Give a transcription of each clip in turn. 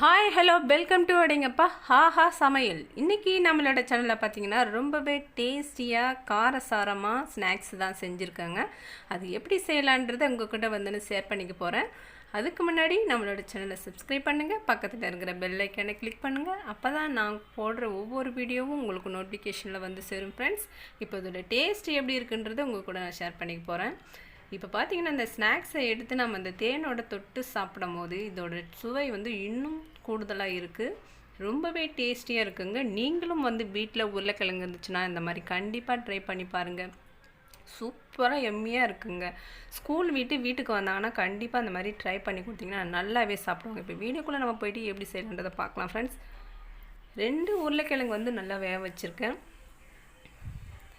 Hi hello welcome to அடிங்கப்பா. ஹாஹா சமையல். இன்றைக்கி நம்மளோட சேனலில் பார்த்தீங்கன்னா ரொம்பவே டேஸ்டியாக காரசாரமாக ஸ்நாக்ஸ் தான் செஞ்சுருக்காங்க. அது எப்படி செய்யலான்றதை உங்ககிட்ட வந்து ஷேர் பண்ணிக்க போகிறேன் அதுக்கு முன்னாடி நம்மளோட சேனலை சப்ஸ்கிரைப் பண்ணுங்கள் பக்கத்தில் இருக்கிற பெல் ஐக்கனை கிளிக் பண்ணுங்கள் அப்போ தான் நாங்கள் போடுற ஒவ்வொரு வீடியோவும் உங்களுக்கு நோட்டிஃபிகேஷனில் வந்து சேரும் ஃப்ரெண்ட்ஸ் இப்போ இதோட டேஸ்ட் எப்படி இருக்குன்றது உங்கள் கூட நான் ஷேர் பண்ணிக்க போகிறேன் இப்போ பார்த்தீங்கன்னா இந்த ஸ்நாக்ஸை எடுத்து நம்ம அந்த தேனோட தொட்டு சாப்பிடும் போது இதோட சுவை வந்து இன்னும் கூடுதலாக இருக்குது ரொம்பவே டேஸ்டியாக இருக்குங்க. நீங்களும் வந்து வீட்டில் உருளைக்கிழங்கு இருந்துச்சுன்னா இந்த மாதிரி கண்டிப்பாக ட்ரை பண்ணி பாருங்கள் சூப்பராக எம்மியாக இருக்குங்க. ஸ்கூல் விட்டு வீட்டுக்கு வந்தாங்கன்னா கண்டிப்பாக அந்த மாதிரி ட்ரை பண்ணி கொடுத்தீங்கன்னா நல்லாவே சாப்பிடுவாங்க. இப்போ வீடியோக்குள்ளே நம்ம போயிட்டு எப்படி செய்யணுன்றதை பார்க்கலாம் ஃப்ரெண்ட்ஸ் ரெண்டு உருளைக்கிழங்கு வந்து நல்லா வேக வச்சுருக்கேன்.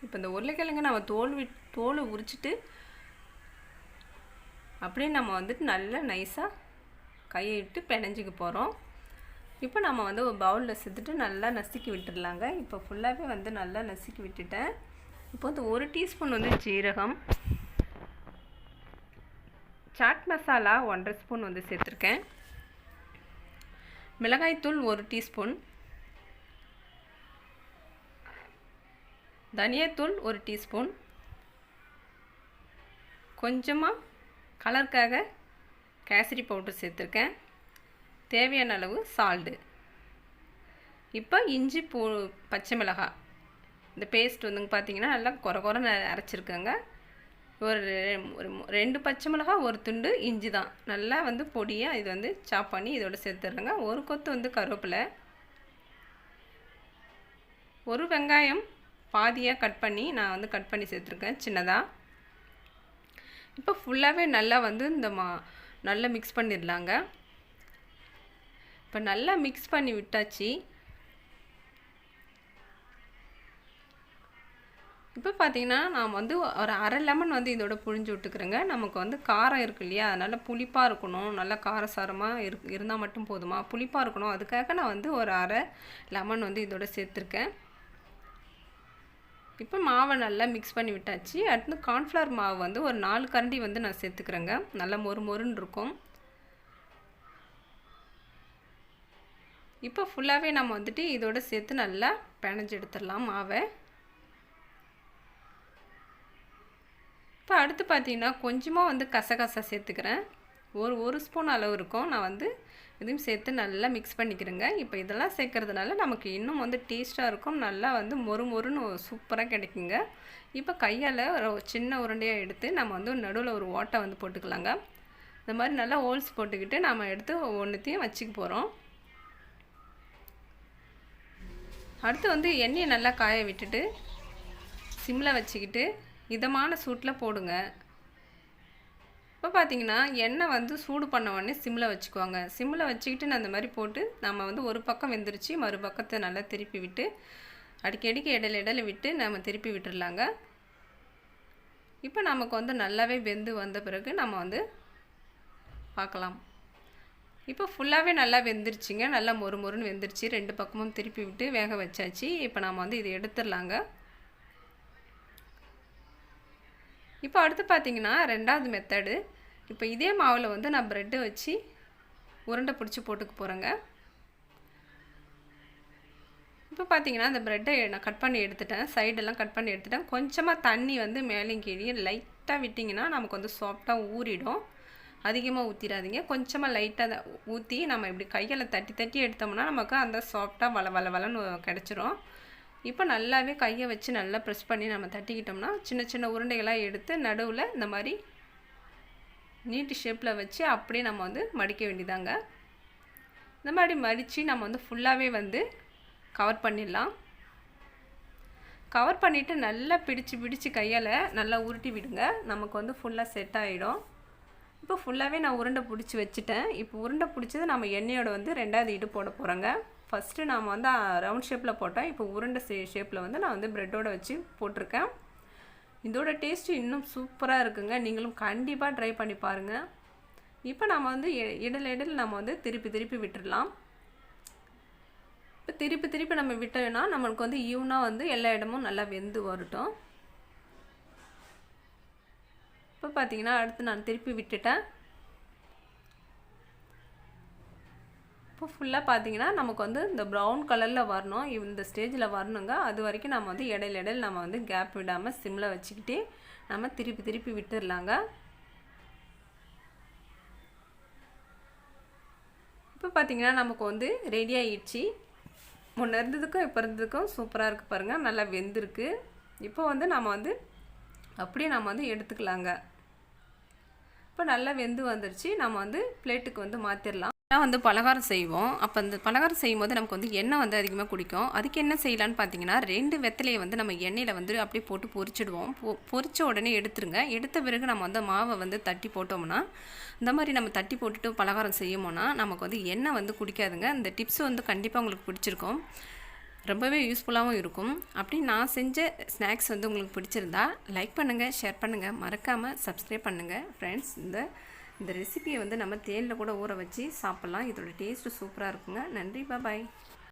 இப்போ இந்த உருளைக்கிழங்கு நம்ம தோல் வி தோலை உரிச்சிட்டு அப்படியே நம்ம வந்துட்டு நல்லா நைஸாக கையை இட்டு பிணைஞ்சிக்க போகிறோம் இப்போ நம்ம வந்து ஒரு பவுலில் சேர்த்துட்டு நல்லா நசுக்கி விட்டுடலாங்க இப்போ ஃபுல்லாகவே வந்து நல்லா நசுக்கி விட்டுட்டேன். இப்போ வந்து ஒரு டீஸ்பூன் வந்து ஜீரகம் சாட் மசாலா ஒன்றரை ஸ்பூன் வந்து சேர்த்துருக்கேன். மிளகாய்த்தூள் ஒரு டீஸ்பூன் தனியாத்தூள் ஒரு டீஸ்பூன் கொஞ்சமாக கலருக்காக கேசரி பவுடர் சேர்த்துருக்கேன். தேவையான அளவு சால்டு இப்போ இஞ்சி பூ பச்சை மிளகாய். இந்த பேஸ்ட் வந்துங்க பார்த்தீங்கன்னா நல்லா குறை குறை அரைச்சிருக்கேங்க. ஒரு ஒரு ரெண்டு பச்சை மிளகா ஒரு துண்டு இஞ்சி தான். நல்லா வந்து பொடியாக இது வந்து சாப் பண்ணி இதோட சேர்த்துட்றேங்க ஒரு கொத்து வந்து கருவேப்பிலை. ஒரு வெங்காயம் பாதியாக கட் பண்ணி நான் வந்து கட் பண்ணி சேர்த்துருக்கேன் சின்னதாக இப்போ ஃபுல்லாகவே நல்லா வந்து இந்த மா நல்லா மிக்ஸ் பண்ணிடலாங்க. இப்போ நல்லா மிக்ஸ் பண்ணி விட்டாச்சு. இப்போ பார்த்தீங்கன்னா நான் வந்து ஒரு அரை லெமன் வந்து இதோட புழிஞ்சு விட்டுக்கிறேங்க. நமக்கு வந்து காரம் இருக்கு இல்லையா? அதனால் புளிப்பாக இருக்கணும். நல்லா காரசாரமாக இரு இருந்தால் மட்டும் போதுமா? புளிப்பாக இருக்கணும். அதுக்காக நான் வந்து ஒரு அரை லெமன் வந்து இதோட சேர்த்துருக்கேன். இப்போ மாவை நல்லா மிக்ஸ் பண்ணி விட்டாச்சு. அடுத்து கார்ன்ஃப்ளவர் மாவு வந்து ஒரு நாலு கரண்டி வந்து நான் சேர்த்துக்கிறேங்க. நல்லா மொறு மொறுன்னு இருக்கும். இப்போ ஃபுல்லாகவே நம்ம வந்துட்டு இதோட சேர்த்து நல்லா பிணைஞ்சு எடுத்துடலாம் மாவை. இப்போ அடுத்து பார்த்தீங்கன்னா கொஞ்சமாக வந்து கசகசா சேர்த்துக்கிறேன். ஒரு ஒரு ஸ்பூன் அளவு இருக்கும். நான் வந்து இதையும் சேர்த்து நல்லா மிக்ஸ் பண்ணிக்கிறேங்க. இப்போ இதெல்லாம் சேர்க்கறதுனால நமக்கு இன்னும் வந்து டேஸ்ட்டாக இருக்கும். நல்லா வந்து மொறு மொறுன்னு சூப்பராக கிடைக்குங்க. இப்போ கையால் ஒரு சின்ன உருண்டையாக எடுத்து நம்ம வந்து நடுவில் ஒரு ஓட்டை வந்து போட்டுக்கலாங்க. இந்த மாதிரி நல்லா ஹோல்ஸ் போட்டுக்கிட்டு நம்ம எடுத்து ஒன்றுத்தையும் வச்சுக்க போகிறோம் அடுத்து வந்து எண்ணெயை நல்லா காய விட்டுட்டு சிம்மில் வச்சுக்கிட்டு இதமான சூட்டில் போடுங்க. இப்போ பார்த்தீங்கன்னா எண்ணெய் வந்து சூடு பண்ண உடனே சிம்மில் வச்சுக்குவாங்க. சிம்மில் வச்சுக்கிட்டு நான் அந்த மாதிரி போட்டு நம்ம வந்து ஒரு பக்கம் வெந்துருச்சு மறுபக்கத்தை நல்லா திருப்பி விட்டு அடிக்கடிக்கு இடையில இடையில விட்டு நம்ம திருப்பி விட்டுடலாங்க இப்போ நமக்கு வந்து நல்லாவே வெந்து வந்த பிறகு நம்ம வந்து பார்க்கலாம். இப்போ ஃபுல்லாகவே நல்லா வெந்துருச்சுங்க. நல்லா மொறு மொறுன்னு வெந்துருச்சு. ரெண்டு பக்கமும் திருப்பி விட்டு வேக வச்சாச்சு. இப்போ நம்ம வந்து இதை எடுத்துடலாங்க. இப்போ அடுத்து பார்த்தீங்கன்னா ரெண்டாவது மெத்தடு இப்போ இதே மாவில் வந்து நான் ப்ரெட்டை வச்சு உருண்டை பிடிச்சி போட்டுக்க போகிறேங்க இப்போ பார்த்தீங்கன்னா அந்த ப்ரெட்டை நான் கட் பண்ணி எடுத்துட்டேன். சைடெல்லாம் கட் பண்ணி எடுத்துட்டேன். கொஞ்சமாக தண்ணி வந்து மேலேயும் கீழே லைட்டாக விட்டிங்கன்னா நமக்கு வந்து சாஃப்டாக ஊறிடும். அதிகமாக ஊற்றிடாதீங்க கொஞ்சமாக லைட்டாக ஊற்றி நம்ம இப்படி கையில் தட்டி தட்டி எடுத்தோம்னா நமக்கு அந்த சாஃப்டாக வள வள வளன்னு கிடச்சிரும். இப்போ நல்லாவே கையை வச்சு நல்லா ப்ரெஸ் பண்ணி நம்ம தட்டிக்கிட்டோம்னா சின்ன சின்ன உருண்டைகளாக எடுத்து நடுவில் இந்த மாதிரி நீட்டு ஷேப்பில் வச்சு அப்படியே நம்ம வந்து மடிக்க வேண்டியதாங்க. இந்த மாதிரி மடித்து நம்ம வந்து ஃபுல்லாகவே வந்து கவர் பண்ணிடலாம். கவர் பண்ணிவிட்டு நல்லா பிடிச்சு பிடிச்சு கையால் நல்லா உருட்டி விடுங்க. நமக்கு வந்து ஃபுல்லாக செட் ஆகிடும் இப்போ ஃபுல்லாகவே நான் உருண்டை பிடிச்சி வச்சுட்டேன். இப்போ உருண்டை பிடிச்சது நம்ம எண்ணெயோட வந்து ரெண்டாவது இடு போட போகிறோங்க ஃபஸ்ட்டு நாம் வந்து ரவுண்ட் ஷேப்பில் போட்டேன் இப்போ உருண்டை ஷே ஷேப்பில் வந்து நான் வந்து ப்ரெட்டோடு வச்சு போட்டிருக்கேன். இதோட டேஸ்ட்டு இன்னும் சூப்பராக இருக்குங்க. நீங்களும் கண்டிப்பாக ட்ரை பண்ணி பாருங்கள் இப்போ நாம் வந்து இடல் இடல் நம்ம வந்து திருப்பி திருப்பி விட்டுடலாம் இப்போ திருப்பி திருப்பி நம்ம விட்டோம்னா நம்மளுக்கு வந்து ஈவனாக வந்து எல்லா இடமும் நல்லா வெந்து வரட்டும். இப்போ பார்த்தீங்கன்னா அடுத்து நான் திருப்பி விட்டுட்டேன். இப்போ ஃபுல்லாக பார்த்தீங்கன்னா நமக்கு வந்து இந்த ப்ரௌன் கலரில் வரணும். இந்த ஸ்டேஜில் வரணுங்க. அது வரைக்கும் நம்ம வந்து இடையில இடையில நம்ம வந்து கேப் விடாமல் சிம்மில் வச்சுக்கிட்டே நம்ம திருப்பி திருப்பி விட்டுடலாங்க இப்போ பார்த்தீங்கன்னா நமக்கு வந்து ரெடி ஆகிடுச்சு முன்ன இருந்ததுக்கும் இப்போ இருந்ததுக்கும் சூப்பராக இருக்குது பாருங்கள் நல்லா வெந்திருக்கு. இப்போ வந்து நம்ம வந்து அப்படியே நம்ம வந்து எடுத்துக்கலாங்க. இப்போ நல்லா வெந்து வந்துருச்சு. நம்ம வந்து பிளேட்டுக்கு வந்து மாற்றிடலாம் நான் வந்து பலகாரம் செய்வோம். அப்போ அந்த பலகாரம் செய்யும் போது நமக்கு வந்து எண்ணெய் வந்து அதிகமாக குடிக்கும். அதுக்கு என்ன செய்யலான்னு பார்த்தீங்கன்னா ரெண்டு வெத்தலையை வந்து நம்ம எண்ணெயில் வந்து அப்படியே போட்டு பொரிச்சிடுவோம். பொ பொரிச்ச உடனே எடுத்துருங்க. எடுத்த பிறகு நம்ம வந்து மாவை வந்து தட்டி போட்டோம்னா இந்த மாதிரி நம்ம தட்டி போட்டுட்டு பலகாரம் செய்யுமோனா நமக்கு வந்து எண்ணெய் வந்து குடிக்காதுங்க. இந்த டிப்ஸ் வந்து கண்டிப்பாக உங்களுக்கு பிடிச்சிருக்கும். ரொம்பவே யூஸ்ஃபுல்லாகவும் இருக்கும். அப்படி நான் செஞ்ச ஸ்நாக்ஸ் வந்து உங்களுக்கு பிடிச்சிருந்தா லைக் பண்ணுங்கள் ஷேர் பண்ணுங்கள் மறக்காமல் சப்ஸ்கிரைப் பண்ணுங்கள் ஃப்ரெண்ட்ஸ் இந்த இந்த ரெசிபியை வந்து நம்ம தேனில் கூட ஊற வச்சு சாப்பிட்லாம். இதோட டேஸ்ட்டு சூப்பராக இருக்குங்க. நன்றி பாய்